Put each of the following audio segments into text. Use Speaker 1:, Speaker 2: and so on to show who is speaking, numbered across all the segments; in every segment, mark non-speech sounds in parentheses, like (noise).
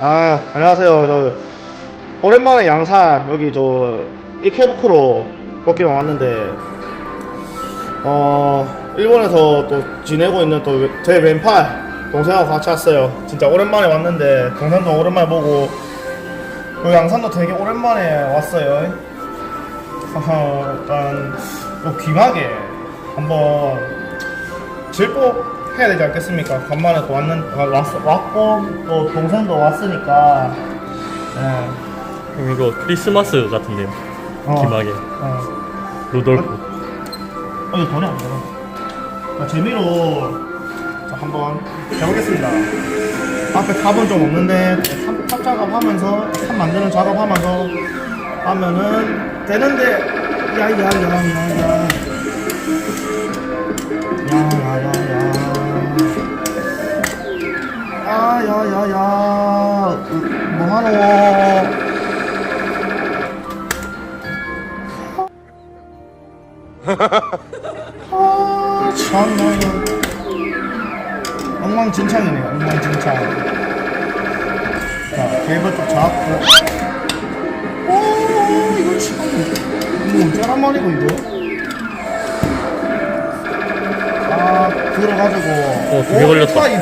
Speaker 1: 아 안녕하세요. 저 오랜만에 양산 여기 저 이케부쿠로 꺾기로 왔는데 어 일본에서 또 지내고 있는 또 제 왼팔 동생하고 같이 왔어요. 진짜 오랜만에 왔는데 동생도 오랜만에 보고 그 양산도 되게 오랜만에 왔어요. 하하 일단 또 귀하게 한번 질복 해야 되지 않겠습니까? 간만에 또 왔는 아, 왔, 왔고 또 동생도 왔으니까 예.
Speaker 2: 형 이거 크리스마스 같은데요.
Speaker 1: 어.
Speaker 2: 기막에
Speaker 1: 어.
Speaker 2: 루돌프.
Speaker 1: 어, 이거 돈이 안 들어. 자, 재미로 자, 한번 해보겠습니다. 앞에 탑은 좀 없는데 탑, 탑 작업하면서 탑 만드는 작업하면서 하면은 되는데 야야야야야 야야야야 뭐하노 (laughs) 아, 참나. 엉망진창이네요, 엉망진창. 자, 좀 잡고. 오, 이거 참. 이거 어쩌란 말이고, 이거? 아, 들어가지고.
Speaker 2: 어, 두개 걸렸다.
Speaker 1: 파이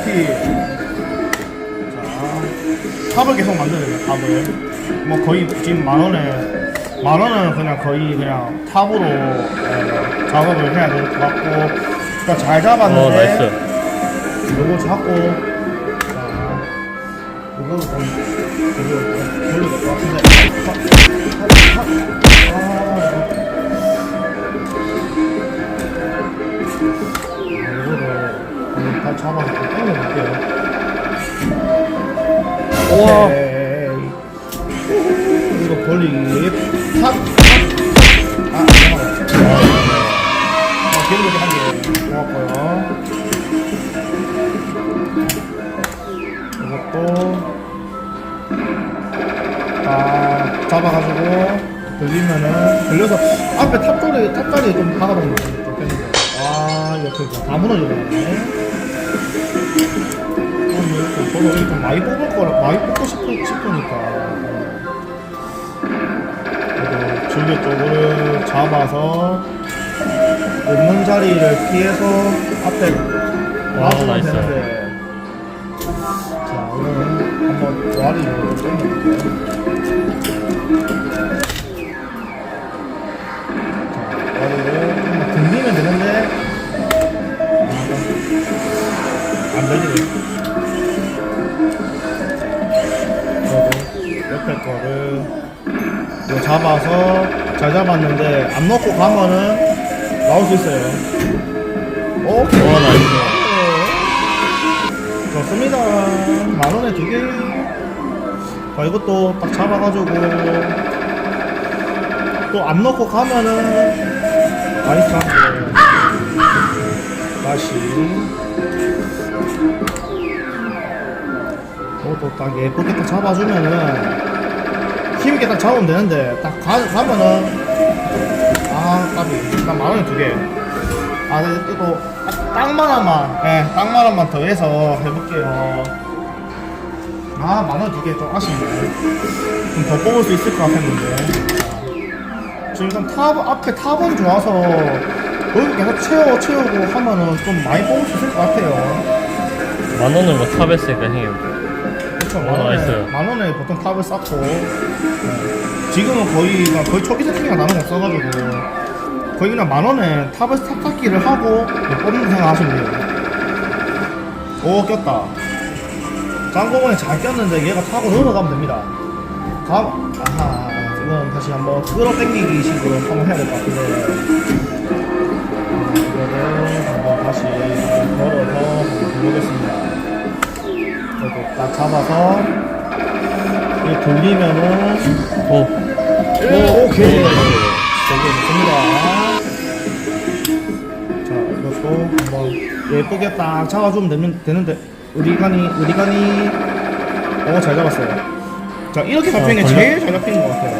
Speaker 1: 탑을 계속 만들어요, 탑을. 뭐, 거의 지금 만 원에. 만 원은 그냥 거의 그냥 탑으로 예, 작업을 해야 될 것 같고 일단
Speaker 2: 잘어
Speaker 1: 잡았는데
Speaker 2: 나이스.
Speaker 1: 요거 잡고 자 이거 좀 이거 좀 돌려야 될것 같은데 아 이거를 다 잡아서 좀 당겨볼게요
Speaker 2: 우와.
Speaker 1: 이거 벌리 탑, 탑. 아, 잠깐만. 아, 기름도기 한 개. 고맙고요. 이것도 아 잡아가지고 돌리면은 돌려서 앞에 탑자리 탑자리에 좀 박아놓으면 좋겠는데 아 이렇게 이거 다 무너지네. 어, 저도 이렇게 좀 많이 뽑을 거라 많이 뽑고 싶, 싶으니까. 그래도 줄기 쪽을 잡아서 없는 자리를 피해서 앞에
Speaker 2: 와,
Speaker 1: 놔주면
Speaker 2: 나이스.
Speaker 1: 되는데. 자 오늘 한번 와리를 땡겨볼게요 자 와리를 조금만 등기면 되는데. 아, 안그 옆에 거를 잡아서 잘 잡았는데 안 넣고 가면은 나올 수 있어요. 오케이.
Speaker 2: 와, 나이스.
Speaker 1: 좋습니다. 만 원에 두 개. 자, 이것도 딱 잡아가지고 또 안 넣고 가면은 나이스한데 다시 이것도 딱 예쁘게 딱 잡아주면은 힘있게 딱 잡으면 되는데 딱 가, 가면은 아 까비 일단 만 원에 두개 아 네, 이거 딱- 딱만 원만 예 딱만 원만 더 해서 해볼게요. 아 만원 두 개 좀 아쉽네. 좀 더 뽑을 수 있을 것 같았는데. 자, 지금 일단 탑 앞에 탑은 좋아서 여기 계속 채워 채우고 하면은 좀 많이 뽑을 수 있을 것 같아요.
Speaker 2: 만 원을 뭐 탑했으니까 형님.
Speaker 1: 그렇죠.
Speaker 2: 어,
Speaker 1: 만 원에,
Speaker 2: 나이스.
Speaker 1: 만 원에 보통 탑을 쌓고 네. 지금은 거의 그냥 거의 초기 세팅이 나는 거 없어가지고 거의 그냥 만 원에 탑을 탑 쌓기를 하고 뽑는 생각하시면 돼요. 오 꼈다. 짱구멍에 잘 꼈는데 얘가 타고 넘어가면 됩니다. 가 아하 이건 다시 한번 끌어 당기기 식으로 한번 해야 될 것 같은데 음, 이거를 한번 다시 걸어서 한번 해보겠습니다. 이렇게 딱 잡아서 이 돌리면은
Speaker 2: 오.
Speaker 1: 오, 오케이. 되게 좋습니다. 자 이것도 한번 예쁘게 딱 잡아주면 되면, 되는데 우리간이 우리간이. 어잘 잡았어요. 자 이렇게 잡히는 게? 제일 잘 잡히는 것 같아요.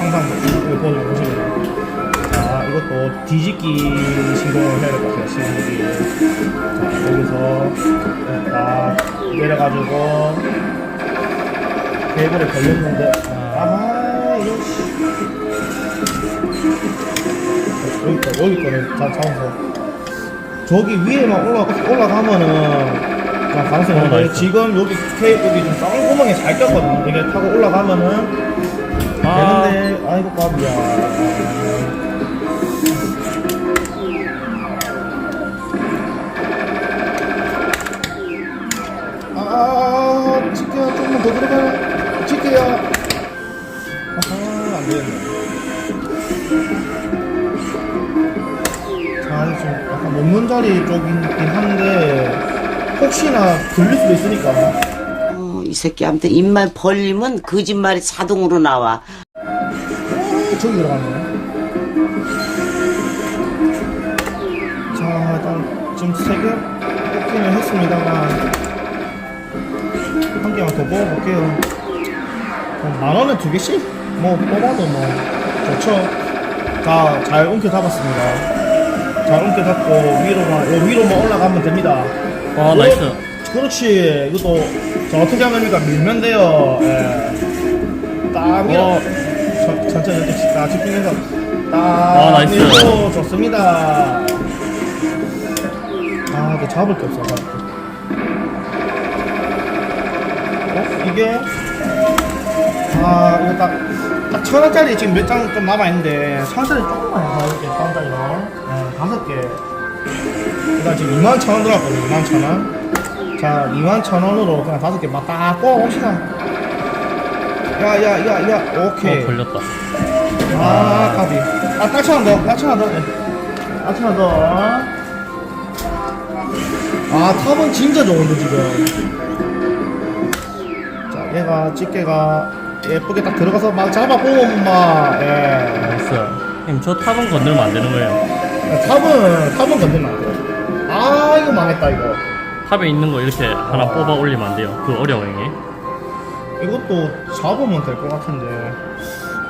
Speaker 1: 항상 이거 자 이것도 뒤집기 신경을 해야 될 것 같아요 뒤집기. 자 여기서 딱 내려가지고 테이블에 걸렸는데 아 씨. 여기 거 여기 거는 잘 잡아서 저기 위에만 올라 올라가면은 가능성이
Speaker 2: 어,
Speaker 1: 없는데
Speaker 2: 나이스.
Speaker 1: 지금 여기 케이블 여기 좀쌍 구멍에 잘 꼈거든요. 이게 타고 올라가면은
Speaker 2: 아.
Speaker 1: 되는데 아이고 깝이야 아, 지켜야 조금만 더 들어가. 지켜야. 아하, 안 되겠네. 자, 이제 좀 약간 먹는 자리 쪽이긴 한데, 혹시나 걸릴 수도 있으니까.
Speaker 3: 어, 이 새끼한테 입만 벌리면 거짓말이 자동으로 나와.
Speaker 1: 어, 저기 들어가네. 자, 일단 지금 세개 뽑기는 했습니다만 한 개만 더. 그럼 만 원에 두 개씩? 뭐 뽑아도 뭐 좋죠. 자, 잘 움켜 잡았습니다. 잘 움켜 잡고 위로만 요 위로만 올라가면 됩니다.
Speaker 2: 아,
Speaker 1: 요-
Speaker 2: 나이스.
Speaker 1: 그렇지. 이것도 자, 어떻게 하면 됩니까? 밀면 돼요. 예. 딱 밀어.
Speaker 2: 어.
Speaker 1: 천- 천천히 이렇게 딱 집중해서 딱
Speaker 2: 아, 나이스.
Speaker 1: 밀고 좋습니다. 아, 그 잡을 게 없어. 어? 이게 아, 이거 딱, 딱 천 원짜리 지금 몇 장 좀 남아있는데, 천 원짜리 조금만 해서 이렇게 천 원짜리로. 네, 다섯 개. 일단 지금 2만 천원 들어갔거든요, 2만 천 원. 자, 2만 천 원으로 그냥 다섯 개막 딱 뽑아봅시다. 야, 야, 야, 야, 오케이.
Speaker 2: 어, 걸렸다.
Speaker 1: 아, 까비. 아, 딱천 원 더, 딱천 원 더. 네. 딱천 원 더. 아, 탑은 진짜 좋은데, 지금. 자, 얘가, 집게가 예쁘게 딱 들어가서 막 잡아보면 막, 예.
Speaker 2: 나이스. 형님, 저 탑은 건들면 안 되는 거예요.
Speaker 1: 탑은, 탑은 건들면 안 돼. 아, 이거 망했다, 이거.
Speaker 2: 탑에 있는 거 이렇게 하나 뽑아 올리면 안 돼요. 그 어려워, 형님.
Speaker 1: 이것도 잡으면 될 것 같은데.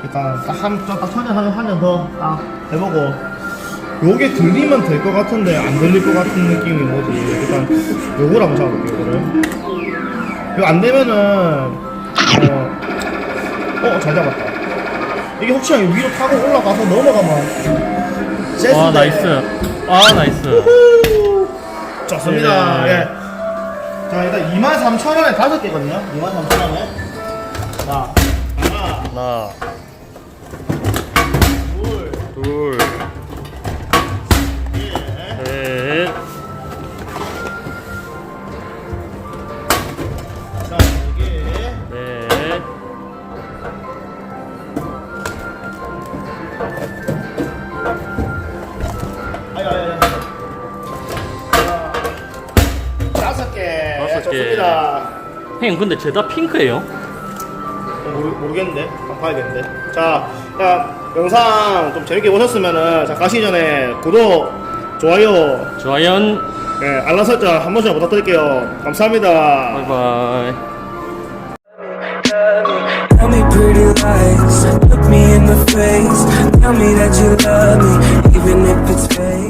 Speaker 1: 일단, 딱 한, 딱 천연 한, 한년 더, 딱 해보고. 요게 들리면 될 것 같은데, 안 들릴 것 같은 느낌이 뭐지. 일단, 요걸 한번 잡아볼게요, 요거를. 이거 안 되면은, 어, 어, 잘 잡았다. 이게 혹시나 위로 타고 올라가서 넘어가면, 쎄
Speaker 2: 아, 나이스. 아, 나이스.
Speaker 1: 후! 좋습니다.
Speaker 2: 예.
Speaker 1: 예. 자, 일단 23,000원에 다섯 개거든요. 23,000원에. 자, 하나,
Speaker 2: 하나,
Speaker 1: 좋습니다.
Speaker 2: 형님, 근데 죄다 핑크예요?
Speaker 1: 모르, 모르겠는데. 한번 봐야겠는데. 자, 자, 영상 좀 재밌게 보셨으면은, 자, 가시기 전에 구독, 좋아요,
Speaker 2: 좋아요.
Speaker 1: 예, 알람 설정 한 번씩 부탁드릴게요. 감사합니다.
Speaker 2: 바이바이.
Speaker 4: Tell me pretty lies, look me in the face. Tell me that you love me, even if it's fake.